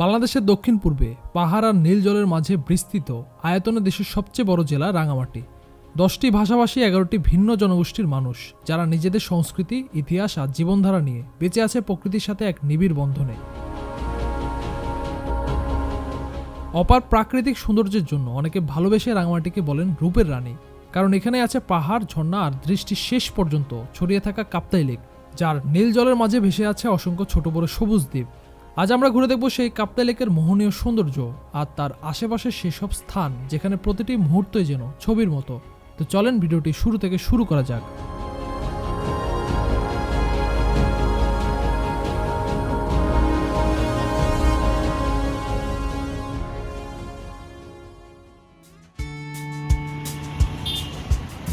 বাংলাদেশের দক্ষিণ পূর্বে পাহাড় আর নীল জলের মাঝে বিস্তৃত আয়তনে দেশের সবচেয়ে বড় জেলা রাঙামাটি। দশটি ভাষাভাষী, এগারোটি ভিন্ন জনগোষ্ঠীর মানুষ, যারা নিজেদের সংস্কৃতি, ইতিহাস আর জীবনধারা নিয়ে বেঁচে আছে প্রকৃতির সাথে এক নিবিড় বন্ধনে। অপার প্রাকৃতিক সৌন্দর্যের জন্য অনেকে ভালোবেসে রাঙামাটিকে বলেন রূপের রানী, কারণ এখানে আছে পাহাড়, ঝর্ণা আর দৃষ্টির শেষ পর্যন্ত ছড়িয়ে থাকা কাপ্তাই লেক, যার নীল জলের মাঝে ভেসে আছে অসংখ্য ছোট বড় সবুজ দ্বীপ। আজ আমরা ঘুরে দেখব সেই কাপ্তাই লেকের মোহনীয় সৌন্দর্য আর তার আশেপাশে সেসব স্থান যেখানে প্রতিটি মুহূর্তই যেন ছবির মতো। তো চলেন ভিডিওটি শুরু থেকে শুরু করা যাক।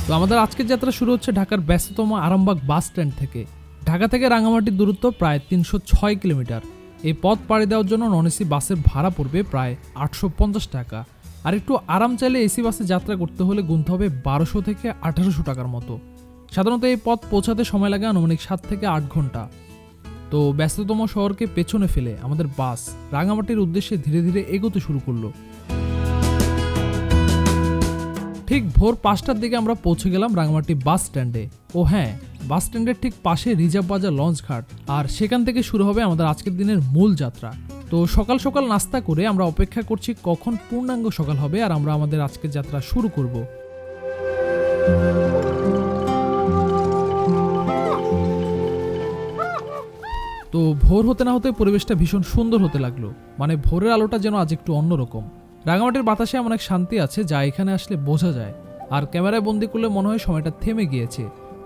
তো আমাদের আজকের যাত্রা শুরু হচ্ছে ঢাকার ব্যস্ততম আরামবাগ বাস স্ট্যান্ড থেকে। ঢাকা থেকে রাঙামাটির দূরত্ব প্রায় তিনশো ছয় কিলোমিটার। এই পথ পাড়ি দেওয়ার জন্য নন এসি বাসের ভাড়া পড়বে প্রায় আটশো পঞ্চাশ টাকা। আর একটু আরাম চাইলে এসি বাসে যাত্রা করতে হলে গুনতে হবে বারোশো থেকে আঠারোশো টাকার মতো। সাধারণত এই পথ পৌঁছাতে সময় লাগে আনুমানিক সাত থেকে আট ঘণ্টা। তো ব্যস্ততম শহরকে পেছনে ফেলে আমাদের বাস রাঙামাটির উদ্দেশ্যে ধীরে ধীরে এগোতে শুরু করল। ঠিক ভোর পাঁচটার দিকে আমরা পৌঁছে গেলাম রাঙামাটি বাস স্ট্যান্ডে। ও হ্যাঁ বাস স্ট্যান্ডের ঠিক পাশে রিজার্ভ বাজার লঞ্চ ঘাট। আর সেখান থেকে শুরু হবে আমাদের আজকের দিনের মূল যাত্রা। তো সকাল সকাল নাস্তা করে আমরা অপেক্ষা করছি কখন পূর্ণাঙ্গ সকাল হবে আর আমরা আমাদের আজকের যাত্রা শুরু করব। তো ভোর হতে না হতে পরিবেশটা ভীষণ সুন্দর হতে লাগল। মানে ভোরের আলোটা যেন আজ একটু অন্যরকম রাঙামাটির বাতাসে এমন এক শান্তি আছে যা এখানে আসলে বোঝা যায়। আর ক্যামেরায় বন্দি করলে মনে হয় সময়টা থেমে গিয়েছে।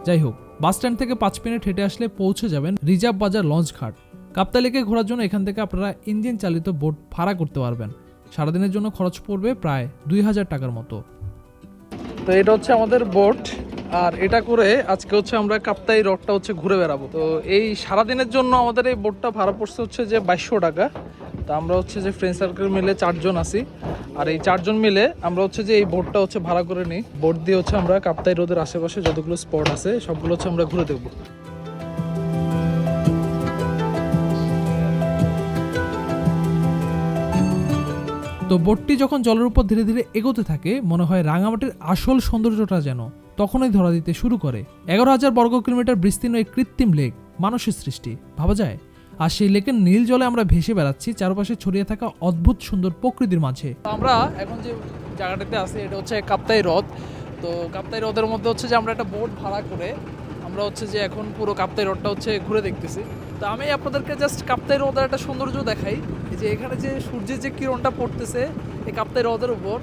যাই হোক বাস স্ট্যান্ড থেকে পাঁচ মিনিট হেঁটে আসলে পৌঁছে যাবেন রিজার্ভ বাজার লঞ্চ ঘাট। কাপ্তালিকে ঘোরার জন্য এখান থেকে আপনারা ইঞ্জিন চালিত বোট ভাড়া করতে পারবেন। সারাদিনের জন্য খরচ পড়বে প্রায় দুই হাজার টাকার মতো। তো এটা হচ্ছে আমাদের বোট। আর এটা করে আজকে হচ্ছে আমরা কাপ্তাই রডটা হচ্ছে ঘুরে বেড়াবো। তো এই সারাদিনের জন্য আমাদের এই বোটটা ভাড়া পড়ছে হচ্ছে যে বাইশশো টাকা। তো আমরা হচ্ছে যে ফ্রেন্ড সার্কেল মিলে চারজন আছি। আর এই চারজন মিলে আমরা হচ্ছে যে এই বোটটা হচ্ছে ভাড়া করে নিই। বোট দিয়ে হচ্ছে আমরা কাপ্তাই রোদের আশেপাশে যতগুলো স্পট আছে, সবগুলো হচ্ছে আমরা ঘুরে দেখব। তো বোটটি যখন জলের উপর ধীরে ধীরে এগোতে থাকে, মনে হয় রাঙামাটির আসল সৌন্দর্যটা যেন তখনই ধরা দিতে শুরু করে। এগারো হাজার বর্গ কিলোমিটার বিস্তীর্ণ এই কৃত্রিম লেক মানুষের সৃষ্টি। ভাবা যায়, আর সেই লেকের নীল জলে আমরা ভেসে বেড়াচ্ছি চারপাশে ছড়িয়ে থাকা অদ্ভুত সুন্দর প্রকৃতির মাঝে। আমরা এখন যে জায়গাটাতে আছি, এটা হচ্ছে কাপ্তাই হ্রদ। তো কাপ্তাই হ্রদের মধ্যে হচ্ছে যে আমরা একটা বোট ভাড়া করে আমরা হচ্ছে যে এখন পুরো কাপ্তাই হ্রদটা হচ্ছে ঘুরে দেখতেছি। তো আমি আপনাদেরকে জাস্ট কাপ্তাই হ্রদের একটা সৌন্দর্য দেখাই। যে এখানে যে সূর্যের যে কিরণটা পড়তেছে, এই কাপ্তাই হ্রদের উপর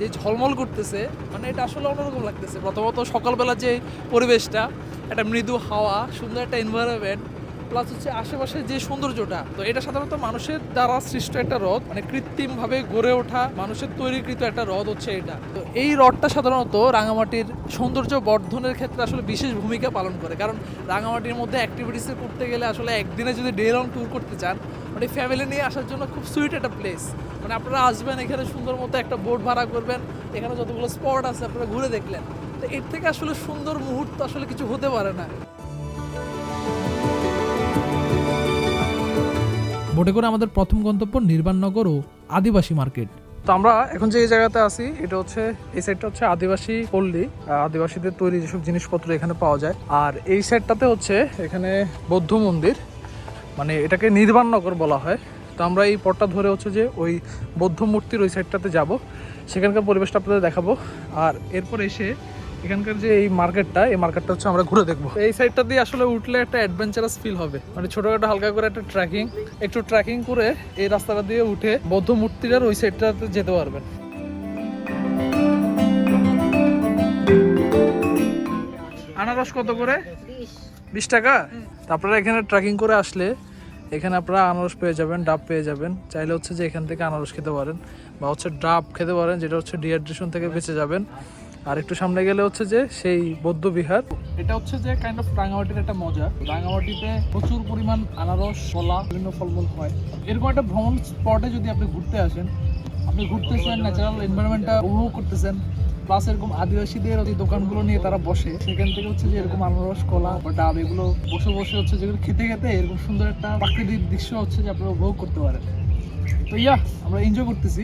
যে ঝলমল করতেছে মানে এটা আসলে অন্যরকম লাগতেছে। প্রথমত সকালবেলা যে পরিবেশটা, একটা মৃদু হাওয়া, সুন্দর একটা এনভায়রনমেন্ট প্লাস হচ্ছে আশেপাশে যে সৌন্দর্যটা, তো এটা সাধারণত মানুষের দ্বারা সৃষ্ট একটা হ্রদ মানে কৃত্রিমভাবে গড়ে ওঠা, মানুষের তৈরিকৃত একটা হ্রদ হচ্ছে এটা। তো এই হ্রদটা সাধারণত রাঙামাটির সৌন্দর্য বর্ধনের ক্ষেত্রে আসলে বিশেষ ভূমিকা পালন করে। কারণ রাঙামাটির মধ্যে অ্যাক্টিভিটিসে করতে গেলে আসলে একদিনে যদি ডে লং ট্যুর করতে চান মানে ফ্যামিলি নিয়ে আসার জন্য খুব সুইট একটা প্লেস মানে আপনারা আসবেন এখানে সুন্দর মতো একটা বোট ভাড়া করবেন এখানে যতগুলো স্পট আছে আপনারা ঘুরে দেখলেন। তো এর থেকে আসলে সুন্দর মুহূর্ত আসলে কিছু হতে পারে না। বোটে করে আমাদের প্রথম গন্তব্য নির্বাণনগর ও আদিবাসী মার্কেট। তো আমরা এখন যে এই জায়গাতে আছি এটা হচ্ছে এই সাইডটা হচ্ছে আদিবাসী পল্লী। আদিবাসীদের তৈরি যেসব জিনিসপত্র এখানে পাওয়া যায়। আর এই সাইডটাতে হচ্ছে এখানে বৌদ্ধ মন্দির। মানে এটাকে নির্বাণনগর বলা হয়। তো আমরা এই পথটা ধরে হচ্ছে যে ওই বৌদ্ধ মূর্তির ওই সাইডটাতে যাব। সেখানকার পরিবেশটা আপনাদের দেখাবো। আর এরপর এসে এখানকার যে এই মার্কেটটা এই মার্কেটটা হচ্ছে আমরা ঘুরে দেখব। এই সাইডটা দিয়ে আসলে উঠলে একটা অ্যাডভেঞ্চারাস ফিল হবে। মানে ছোটখাটো হালকা করে একটা ট্রেকিং একটু ট্রেকিং করে এই রাস্তাটা দিয়ে উঠে বৌদ্ধ মূর্তিটার ওই সাইডটাতে যেতে পারবেন। আনারস কত করে? বিশ। টাকা? তা আপনারা এখানে ট্রেকিং করে আসলে এখানে আপনারা আনারস পেয়ে যাবেন, ডাব পেয়ে যাবেন। চাইলে হচ্ছে যে এখান থেকে আনারস খেতে পারেন বা হচ্ছে ডাব খেতে পারেন, যেটা হচ্ছে ডিহাইড্রেশন থেকে বেঁচে যাবেন। আর একটু সামনে গেলে হচ্ছে যে সেই বৌদ্ধ বিহার। এটা হচ্ছে যে কাইন্ড অফ রাঙামাটির একটা মজা। রাঙামাটিতে প্রচুর পরিমাণ আনারস, কলা, বিভিন্ন ফলমূল হয়। এরকম একটা ভ্রমণ স্পটে যদি আপনি ঘুরতে আসেন, আপনি ঘুরতেছেন ন্যাচারাল এনভায়রনমেন্টটা উপভোগ করতেছেন প্লাস এরকম আদিবাসীদের যে দোকানগুলো নিয়ে তারা বসে। সেখান থেকে হচ্ছে যে এরকম আনারস, কলা বা ডাব এগুলো বসে বসে হচ্ছে যেগুলো খেতে খেতে এরকম সুন্দর একটা প্রাকৃতিক দৃশ্য হচ্ছে যে আপনারা উপভোগ করতে পারেন। তো ইয়া, আমরা এনজয় করতেছি।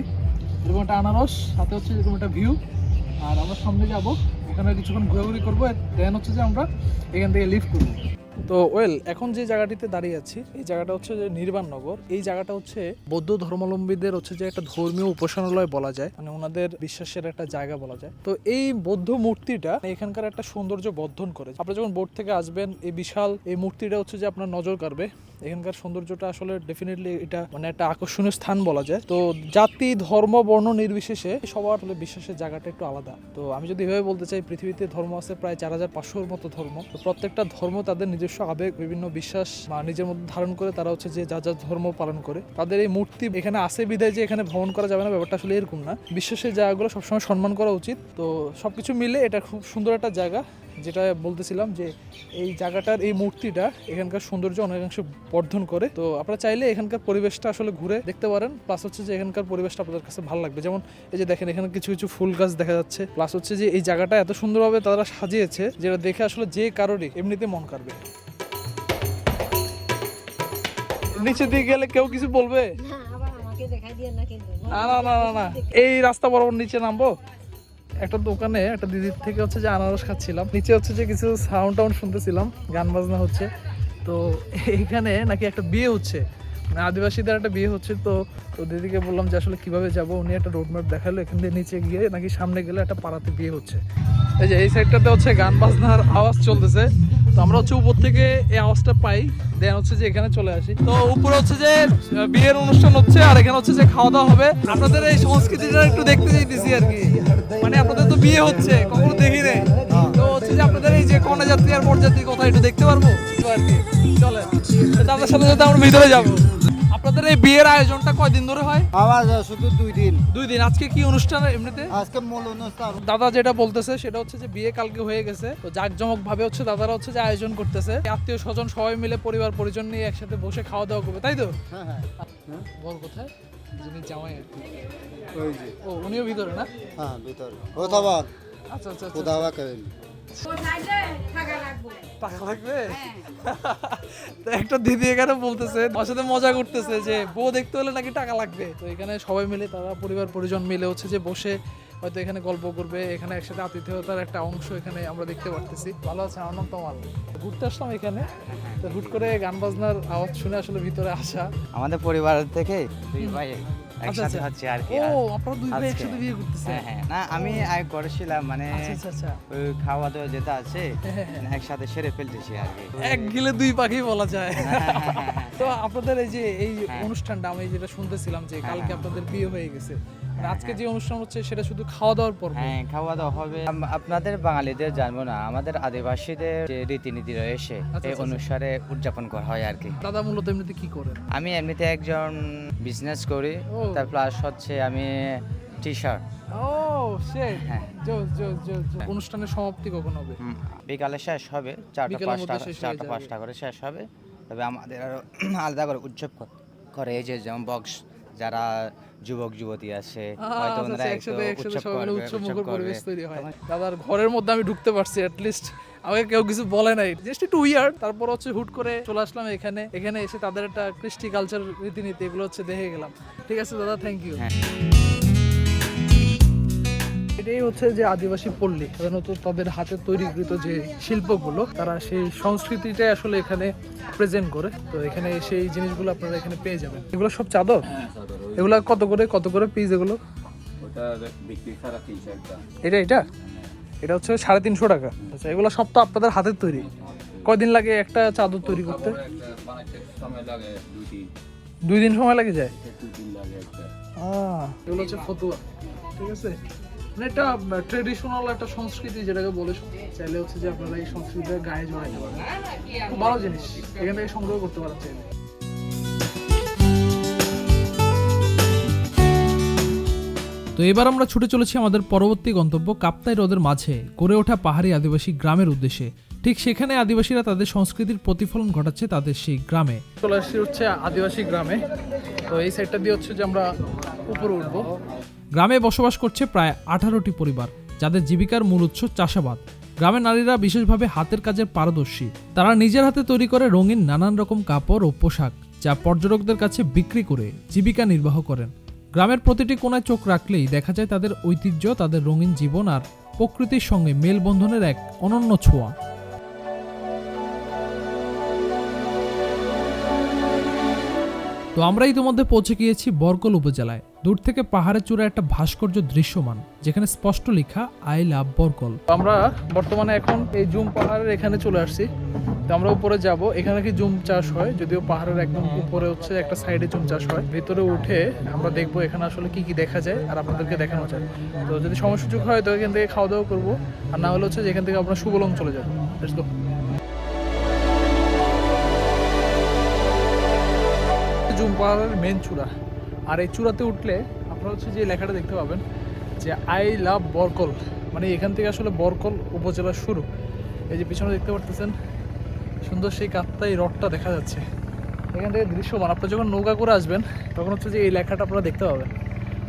এরকম একটা আনারস, সাথে হচ্ছে এরকম একটা ভিউ আর আমরা সামনে যাব। এখানে কিছুক্ষণ ঘোরাঘুরি করব দেন হচ্ছে যে আমরা এখান থেকে লিফট করব। তো ওয়েল এখন যে জায়গাটিতে দাঁড়িয়ে আছি, এই জায়গাটা হচ্ছে যে নির্বাণনগর এই জায়গাটা হচ্ছে বৌদ্ধ ধর্মাবলম্বীদের হচ্ছে যে একটা ধর্মীয় উপাসনালয় বলা যায় মানে ওনাদের বিশ্বাসের একটা জায়গা বলা যায়। তো, এই বৌদ্ধ মূর্তিটা এখানকার একটা সৌন্দর্য বর্ধন করে আপনি যখন বোর্ড থেকে আসবেন, এই বিশাল এই মূর্তিটা হচ্ছে যে আপনার নজর কাড়বে। এখানকার সৌন্দর্যটা আসলে ডেফিনেটলি এটা মানে একটা আকর্ষণীয় স্থান বলা যায়। তো জাতি, ধর্ম, বর্ণ নির্বিশেষে সবার আসলে বিশ্বাসের জায়গাটা একটু আলাদা। তো আমি যদি এভাবে বলতে চাই, পৃথিবীতে ধর্ম আছে প্রায় চার হাজার পাঁচশোর মতো ধর্ম। তো প্রত্যেকটা ধর্ম তাদের নিজস্ব আবেগ, বিভিন্ন বিশ্বাস বা নিজের মধ্যে ধারণ করে তারা হচ্ছে যে যা যা ধর্ম পালন করে। তাদের এই মূর্তি এখানে আসে বিদায় যে এখানে ভ্রমণ করা যাবে না, ব্যাপারটা আসলে এরকম না। বিশ্বাসের জায়গাগুলো সবসময় সম্মান করা উচিত। তো সবকিছু মিলে এটা খুব সুন্দর একটা জায়গা। যেটা বলতেছিলাম যে এই জায়গাটার এই মূর্তিটা এখানকার সৌন্দর্য অনেকাংশে বর্ধন করে। তো আপনারা চাইলে এখানকার পরিবেশটা আসলে ঘুরে দেখতে পারেন প্লাস হচ্ছে যে এখানকার পরিবেশটা আপনাদের কাছে ভালো লাগবে। যেমন এই যে দেখেন এখানে কিছু কিছু ফুল গাছ দেখা যাচ্ছে। প্লাস হচ্ছে যে এই জায়গাটা এত সুন্দরভাবে তারা সাজিয়েছে যেটা দেখে আসলে যে কারোরই এমনিতে মন কাড়বে। নিচে দিয়ে গেলে কেউ কিছু বলবে? না না না না। এই রাস্তা বরাবর নিচে নামবো? একটা দোকানে একটা দিদির থেকে হচ্ছে যে আনারস খাচ্ছিলাম। নিচে হচ্ছে যে কিছু সাউন্ড টাউন্ড শুনতেছিলাম, গান বাজনা হচ্ছে। তো এইখানে নাকি একটা বিয়ে হচ্ছে। মানে আদিবাসীদের একটা বিয়ে হচ্ছে, তো তো দিদিকে বললাম যে আসলে কীভাবে যাব? উনি একটা রোড ম্যাপ দেখাল, এখান থেকে নিচে গিয়ে নাকি সামনে গেলে একটা পাড়াতে বিয়ে হচ্ছে। এই যে এই সাইডটাতে হচ্ছে গান বাজনার আওয়াজ চলতেছে। তো আমরা হচ্ছে উপর থেকে এই আওয়াজটা পাই দেন হচ্ছে যে এখানে চলে আসি। তো উপরে হচ্ছে যে বিয়ের অনুষ্ঠান হচ্ছে, আর এখানে হচ্ছে যে খাওয়া দাওয়া হবে। আপনাদের এই সংস্কৃতিটা একটু দেখতে চাইতেছি আর কি। মানে আপনাদের তো বিয়ে হচ্ছে, কখনো দেখি নাই। তো হচ্ছে যে আপনাদের এই যে কন্যা যাত্রী আর বরযাত্রী কথা একটু দেখতে পারব? তো আর কি চলে আপনার সাথে সাথে আমরা ভিতরে যাব। আপনাদের এই বিয়ের আয়োজনটা কয়দিন ধরে হয়? আমার শুধু দুই দিন। দুই দিন। আজকে কি অনুষ্ঠান এমনিতে? আজকে মূল অনুষ্ঠান। দাদা যেটা বলতেছে সেটা হচ্ছে যে বিয়ে কালকে হয়ে গেছে। তো জাঁকজমক ভাবে হচ্ছে দাদারা হচ্ছে যে আয়োজন করতেছে। আত্মীয় স্বজন সবাই মিলে পরিবার পরিজন নিয়ে একসাথে বসে খাওয়া দাওয়া করবে তাই তো? হ্যাঁ হ্যাঁ। বল কোথায়? যিনি জামাই আর কি। ও উনিও ভিতরে না? হ্যাঁ ভিতরে। কোথাও আচ্ছা আচ্ছা আচ্ছা। কোথাও করেন টাকা লাগবে? তো একটা দিদি এখানে বলতেছে আমার সাথে মজা করতেছে যে বউ দেখতে হলে নাকি টাকা লাগবে। তো এখানে সবাই মিলে তারা পরিবার পরিজন মিলে হচ্ছে যে বসে হয়তো এখানে গল্প করবে এখানে একসাথে আতিথেয়তার একটা অংশ এখানে আমরা দেখতে পারতেছি। ভালো আছে আমার নাম ঘুরতে আসলাম এখানে। তো হুট করে গান বাজনার আওয়াজ শুনে আসলে ভিতরে আসা। আমাদের পরিবার থেকে দুই ভাই। একসাথে আচ্ছা। হচ্ছে আর কি ও আপনারা দুই ভাই একসাথে বিয়ে করতেছেন হ্যাঁ হ্যাঁ না আমি আগে করেছিলাম মানে আচ্ছা আচ্ছা আচ্ছা ওই খাওয়া দাওয়া যেটা আছে হ্যাঁ, হ্যাঁ। মানে একসাথে সেরে ফেলতেছি আর কি এক গিলে দুই পাখি বলা যায়। তো আপনাদের এই যে এই। অনুষ্ঠানটা আমি যেটা শুনতেছিলাম যে কালকে। আপনাদের বিয়ে হয়ে গেছে আজকে হ্যাঁ। যে অনুষ্ঠান হচ্ছে সেটা শুধু খাওয়া দাওয়ার পর্ব? হ্যাঁ খাওয়া দাওয়া হবে আপনাদের বাঙালিদের জানব না আমাদের আদিবাসীদের যে রীতিনীতি রয়েছে আচ্ছা, এই আচ্ছা। অনুসারে উদযাপন করা হয় আর কি। দাদা মূলত এমনিতে কি করেন? আমি এমনিতে একজন বিজনেস করি তার প্লাস হচ্ছে আমি টি শার্ট ও শিট হ্যাঁ। জোস। অনুষ্ঠানের সমাপ্তি কখন হবে? বিকালে শেষ হবে চারটা পাঁচটা চারটা পাঁচটা করে শেষ হবে। তবে আমাদের আরও আলাদা করে উৎসব করে এই যে যেমন বক্স যারা যুবক যুবতী আছে হয়তো আচ্ছা, ওনারা আচ্ছা, একসাথে একসাথে সবাই মিলে করবে, উৎসব উৎসব মুখর করবে। পরিবেশ তৈরি হয়। দাদার ঘরের মধ্যে আমি ঢুকতে পারছি লিস্ট আমাকে কেউ কিছু বলে নাই। জাস্ট একটু উইয়ার তারপর হচ্ছে হুট করে চলে আসলাম এখানে। এখানে এসে তাদের একটা কৃষ্টি কালচার রীতিনীতি এগুলো হচ্ছে দেখে গেলাম। ঠিক আছে দাদা থ্যাংক ইউ। এটাই হচ্ছে যে আদিবাসী পল্লী। সাধারণত তাদের হাতে তৈরিকৃত যে শিল্পগুলো তারা সেই সংস্কৃতিটাই আসলে এখানে প্রেজেন্ট করে। তো এখানে সেই জিনিসগুলো আপনারা এখানে পেয়ে যাবেন। এগুলো সব চাদর? এগুলো কত করে কত করে পিস এগুলো? এটা এটা? এটা হচ্ছে সাড়ে তিনশো টাকা। আচ্ছা এগুলো সব তো আপনাদের হাতের তৈরি। কয়দিন লাগে একটা চাদর তৈরি করতে? লাগে দুই দিন। সময় লাগে যায়? এগুলো হচ্ছে ফতুয়া। ঠিক আছে? মানে একটা ট্রেডিশনাল একটা সংস্কৃতি যেটাকে বলে চাইলে হচ্ছে যে আপনারা এই সংস্কৃতির গায়ে জড়াইতে পারেন। খুব ভালো জিনিস এখান থেকে সংগ্রহ করতে পারেন চাইলে। তো এবার আমরা ছুটে চলেছি আমাদের পরবর্তী গন্তব্য কাপ্তাই হ্রদের মাঝে গড়ে ওঠা পাহাড়ি আদিবাসী গ্রামের উদ্দেশ্যে। ঠিক সেখানে আদিবাসীরা তাদের সংস্কৃতির প্রতিফলন ঘটাচ্ছে তাদের সেই গ্রামে। চলে আসছি হচ্ছে আদিবাসী গ্রামে। তো এই সাইডটা দিয়ে হচ্ছে যে আমরা উপরে উঠবো। গ্রামে বসবাস করছে প্রায় আঠারোটি পরিবার, যাদের জীবিকার মূল উৎস চাষাবাদ। গ্রামের নারীরা বিশেষভাবে হাতের কাজের পারদর্শী। তারা নিজের হাতে তৈরি করে রঙিন নানান রকম কাপড় ও পোশাক, যা পর্যটকদের কাছে বিক্রি করে জীবিকা নির্বাহ করেন। গ্রামের প্রতিটি কোনায় চোখ রাখলেই দেখা যায় তাদের ঐতিহ্য, তাদের রঙিন জীবন আর প্রকৃতির সঙ্গে মেলবন্ধনের এক অনন্য ছোঁয়া। তো আমরা ইতিমধ্যে পৌঁছে গিয়েছি বরকল উপজেলায়। দূর থেকে পাহাড়ের চূড়ায় একটা ভাস্কর্য দৃশ্যমান, যেখানে স্পষ্ট লেখা, আই লাভ বরকল আমরা বর্তমানে এখন এই জুম পাহাড়ের এখানে চলে আসছি। তো আমরা উপরে যাব। এখানে কি জুম চাষ হয়? যদিও পাহাড়ের একদম উপরে হচ্ছে একটা সাইডে জুম চাষ হয়। ভিতরে উঠে আমরা দেখব এখানে আসলে কি কি দেখা যায় আর আপনাদেরকে দেখানো যায়। তো যদি সময় সুযোগ হয় তো এখান থেকে খাওয়া দাওয়া করব। আর না হলে হচ্ছে যেখান থেকে আমরা সুবলং চলে যাব। Go. জুম পাহাড়ের মেন চূড়া। আর এই চূড়াতে উঠলে আপনারা হচ্ছে যে লেখাটা দেখতে পাবেন যে আই লাভ বরকল মানে এখান থেকে আসলে বরকল উপজেলা শুরু। এই যে পিছনে দেখতে পারতেছেন, সুন্দর সেই কাপ্তাই রডটা দেখা যাচ্ছে। এখান থেকে দৃশ্যমান। আপনারা যখন নৌকা করে আসবেন, তখন হচ্ছে যে এই লেখাটা আপনারা দেখতে পাবেন।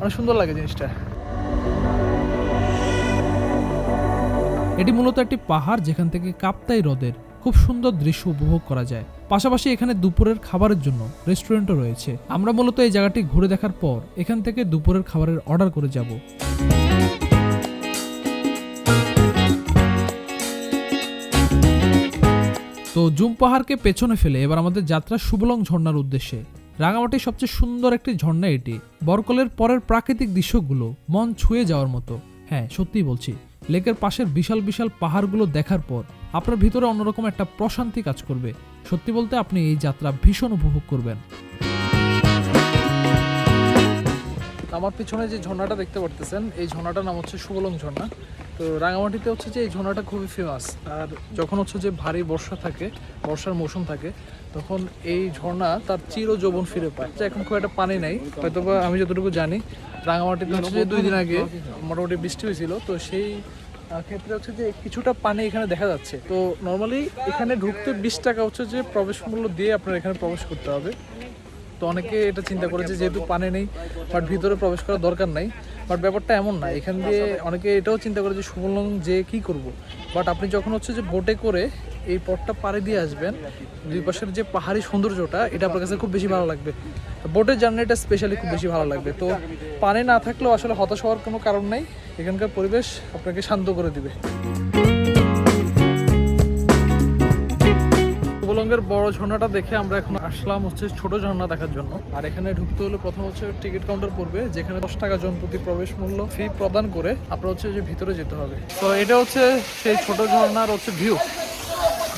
অনেক সুন্দর লাগে জিনিসটা। এটি মূলত একটি পাহাড় যেখান থেকে কাপ্তাই হ্রদের খুব সুন্দর দৃশ্য উপভোগ করা যায়। পাশাপাশি এখানে দুপুরের খাবারের জন্য রেস্টুরেন্টও রয়েছে। আমরা মূলত এই জায়গাটি ঘুরে দেখার পর এখান থেকে দুপুরের খাবারের অর্ডার করে যাব। তো জুম পাহাড়কে পেছনে ফেলে এবার আমাদের যাত্রা সুবলং ঝর্ণার উদ্দেশ্যে। রাঙামাটির সবচেয়ে সুন্দর একটি ঝর্ণা এটি। বরকলের পরের প্রাকৃতিক দৃশ্যগুলো মন ছুঁয়ে যাওয়ার মতো। হ্যাঁ সত্যিই বলছি। লেকের পাশের বিশাল বিশাল পাহাড়গুলো দেখার পর আপনার ভিতরে অন্যরকম একটা প্রশান্তি কাজ করবে। সত্যি বলতে আপনি এই যাত্রা ভীষণ উপভোগ করবেন। আমার পিছনে যে ঝর্ণাটা দেখতে পারতেছেন, এই ঝর্ণাটার নাম হচ্ছে সুবলং ঝর্ণা। তো রাঙামাটিতে হচ্ছে যে এই ঝর্ণাটা খুবই ফেমাস আর যখন হচ্ছে যে ভারী বর্ষা থাকে, বর্ষার মৌসুম থাকে, তখন এই ঝর্ণা তার চির যৌবন ফিরে পায়। এখন খুব একটা পানি নেই হয়তো আমি যতটুকু জানি, রাঙামাটিতে হচ্ছে যে দুই দিন আগে মোটামুটি বৃষ্টি হয়েছিল, তো সেই ক্ষেত্রে হচ্ছে যে কিছুটা পানি এখানে দেখা যাচ্ছে। তো নর্মালি এখানে ঢুকতে বিশ টাকা হচ্ছে যে প্রবেশ মূল্য দিয়ে আপনার এখানে প্রবেশ করতে হবে। তো অনেকে এটা চিন্তা করেছে, যেহেতু পানি নেই বাট ভিতরে প্রবেশ করার দরকার নাই। বাট ব্যাপারটা এমন না, এখান দিয়ে অনেকে এটাও চিন্তা করে যে সুবলং যে কি করব? বাট আপনি যখন হচ্ছে যে বোটে করে এই পথটা পাড়ে দিয়ে আসবেন। দুই পাশের যে পাহাড়ি সৌন্দর্যটা, এটা আপনার কাছে খুব বেশি ভালো লাগবে। বোটের জার্নিটা স্পেশালি খুব বেশি ভালো লাগবে। তো পানি না থাকলেও আসলে হতাশ হওয়ার কোনো কারণ নাই। এখানকার পরিবেশ আপনাকে শান্ত করে দিবে। উপলঙ্গের বড় ঝর্ণাটা দেখে আমরা এখন আসলাম হচ্ছে ছোট ঝর্ণা দেখার জন্য। আর এখানে ঢুকতে হলে প্রথম হচ্ছে টিকিট কাউন্টার পড়বে, যেখানে দশ টাকা জন প্রতি প্রবেশ মূল্য ফি প্রদান করে আপনার হচ্ছে যে ভিতরে যেতে হবে। তো এটা হচ্ছে সেই ছোট ঝর্ণার হচ্ছে ভিউ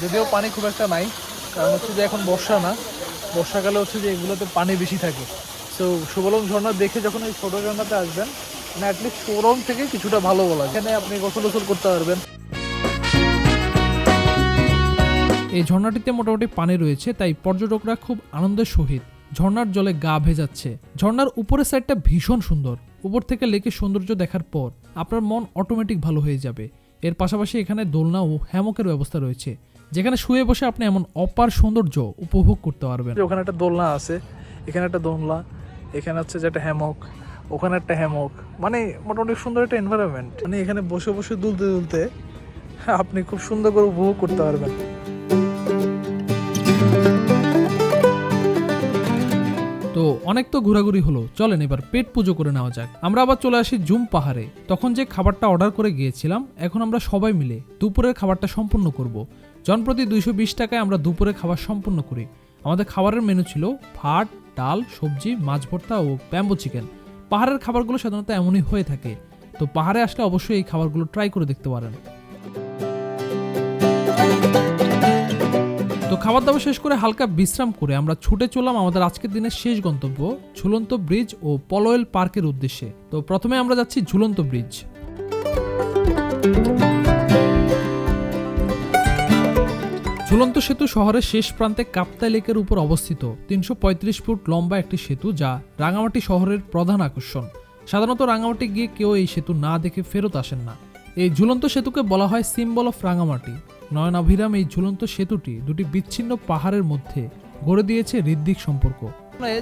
যদিও পানি খুব একটা নাই, কারণ হচ্ছে যে এখন বর্ষা না। বর্ষাকালে হচ্ছে যে এগুলোতে পানি বেশি থাকে। তো সুবলং ঝর্ণা দেখে যখন এই ছোট ঝর্ণাতে আসবেন মানে অ্যাটলিস্ট সুবলং থেকে কিছুটা ভালো বলা। এখানে আপনি গোসল গোসল করতে পারবেন। এই ঝর্ণাটিতে মোটামুটি পানি রয়েছে, তাই পর্যটকরা খুব আনন্দের সহিত ঝর্ণার জলে গা ভেজাচ্ছে। ঝর্ণার উপরের সাইডটা ভীষণ সুন্দর। উপর থেকে লেকের সৌন্দর্য দেখার পর আপনার মন অটোমেটিক ভালো হয়ে যাবে। এর পাশাপাশি এখানে দোলনা ও হ্যামকের ব্যবস্থা রয়েছে। যেখানে শুয়ে বসে আপনি এমন অপার সৌন্দর্য উপভোগ করতে পারবেন। ওখানে একটা দোলনা আছে এখানে একটা দোলনা এখানে হচ্ছে যেটা হ্যামক ওখানে একটা হ্যামক মানে মোটামুটি সুন্দর একটা এনভায়রনমেন্ট মানে এখানে বসে বসে দুলতে দুলতে আপনি খুব সুন্দর করে উপভোগ করতে পারবেন। তো অনেক তো ঘোরাঘুরি হলো চলেন এবার পেট পুজো করে নেওয়া যাক। আমরা আবার চলে আসি জুম পাহাড়ে। তখন যে খাবারটা অর্ডার করে গিয়েছিলাম এখন আমরা সবাই মিলে দুপুরের খাবারটা সম্পূর্ণ করব। জনপ্রতি দুইশো বিশ টাকায় আমরা দুপুরের খাবার সম্পূর্ণ করি। আমাদের খাবারের মেনু ছিল ভাত, ডাল, সবজি, মাছ ভর্তা ও ব্যাম্বো চিকেন পাহাড়ের খাবারগুলো সাধারণত এমনই হয়ে থাকে। তো পাহাড়ে আসলে অবশ্যই এই খাবারগুলো ট্রাই করে দেখতে পারেন। তো খাবার দাবার শেষ করে হালকা বিশ্রাম করে আমরা ছুটে চললাম আমাদের আজকের দিনের শেষ গন্তব্য, ঝুলন্ত ব্রিজ ও পলোয়েল পার্কের উদ্দেশ্যে। তো প্রথমে আমরা যাচ্ছি ঝুলন্ত ব্রিজ ঝুলন্ত সেতু শহরের শেষ প্রান্তে কাপ্তাই লেকের উপর অবস্থিত। তিনশো পঁয়ত্রিশ ফুট লম্বা একটি সেতু যা রাঙামাটি শহরের প্রধান আকর্ষণ। সাধারণত রাঙামাটি গিয়ে কেউ এই সেতু না দেখে ফেরত আসেন না। এই ঝুলন্ত সেতুকে বলা হয় সিম্বল অফ রাঙামাটি। নয়নাভিরাম এই ঝুলন্ত সেতুটি দুটি বিচ্ছিন্ন পাহাড়ের মধ্যে গড়ে দিয়েছে হৃদ্দিক সম্পর্ক।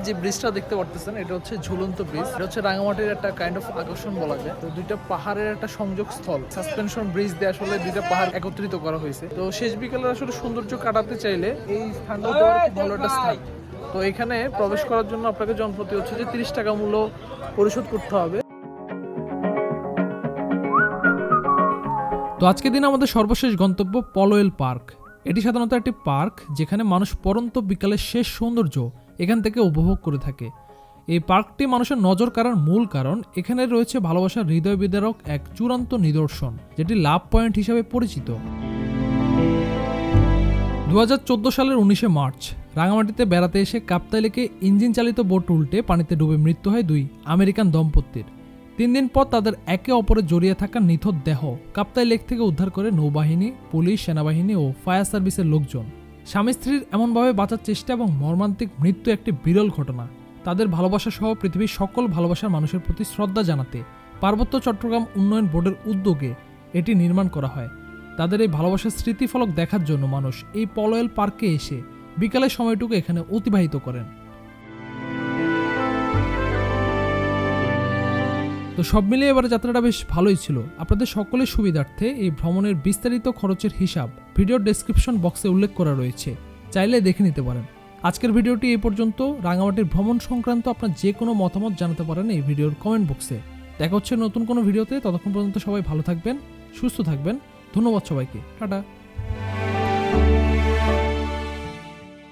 যে ব্রিজটা দেখতে পারতেছেন এটা হচ্ছে ঝুলন্ত ব্রিজ। এটা হচ্ছে রাঙামাটির একটা কাইন্ড অফ আকর্ষণ বলা যায়। তো দুইটা পাহাড়ের একটা সংযোগ স্থল সাসপেনশন ব্রিজ দিয়ে আসলে দুইটা পাহাড় একত্রিত করা হয়েছে। তো শেষ বিকেলের আসলে সৌন্দর্য কাটাতে চাইলে এই স্থানটা ভালো একটা স্থান। তো এখানে প্রবেশ করার জন্য আপনাকে জনপ্রতি হচ্ছে যে তিরিশ টাকা মূল্য পরিশোধ করতে হবে। তো আজকের দিন আমাদের সর্বশেষ গন্তব্য পলোয়েল পার্ক। এটি সাধারণত একটি পার্ক যেখানে মানুষ পরন্ত বিকালের শেষ সৌন্দর্য এখান থেকে উপভোগ করে থাকে। এই পার্কটি মানুষের নজর কাড়ার মূল কারণ, এখানে রয়েছে ভালোবাসার হৃদয় বিদারক এক চূড়ান্ত নিদর্শন, যেটি লাভ পয়েন্ট হিসাবে পরিচিত। দুহাজার চোদ্দ সালের উনিশে মার্চ, রাঙামাটিতে বেড়াতে এসে কাপ্তাই লেকে ইঞ্জিন চালিত বোট উল্টে পানিতে ডুবে মৃত্যু হয় দুই আমেরিকান দম্পতির। তিন দিন পর তাদের একে অপরে জড়িয়ে থাকা নিথর দেহ কাপ্তাই লেক থেকে উদ্ধার করে নৌবাহিনী, পুলিশ, সেনাবাহিনী ও ফায়ার সার্ভিসের লোকজন। স্বামী স্ত্রীর এমনভাবে বাঁচার চেষ্টা এবং মর্মান্তিক মৃত্যু একটি বিরল ঘটনা। তাদের ভালোবাসা সহ পৃথিবীর সকল ভালোবাসার মানুষের প্রতি শ্রদ্ধা জানাতে পার্বত্য চট্টগ্রাম উন্নয়ন বোর্ডের উদ্যোগে এটি নির্মাণ করা হয়। তাদের এই ভালোবাসার স্মৃতিফলক দেখার জন্য মানুষ এই পলয়েল পার্কে এসে বিকালের সময়টুকু এখানে অতিবাহিত করেন। তো সব মিলিয়ে এবার যাত্রাটা বেশ ভালোই ছিল। আপনাদের সকলের সুবিধার্থে এই ভ্রমণের বিস্তারিত খরচের হিসাব ভিডিওর ডেসক্রিপশন বক্সে উল্লেখ করা রয়েছে। চাইলে দেখে নিতে পারেন। আজকের ভিডিওটি এ পর্যন্ত। রাঙামাটির ভ্রমণ সংক্রান্ত আপনার যে কোনো মতামত জানাতে পারেন এই ভিডিওর কমেন্ট বক্সে দেখা হচ্ছে নতুন কোনো ভিডিওতে। ততক্ষণ পর্যন্ত সবাই ভালো থাকবেন, সুস্থ থাকবেন। ধন্যবাদ সবাইকে। টাটা।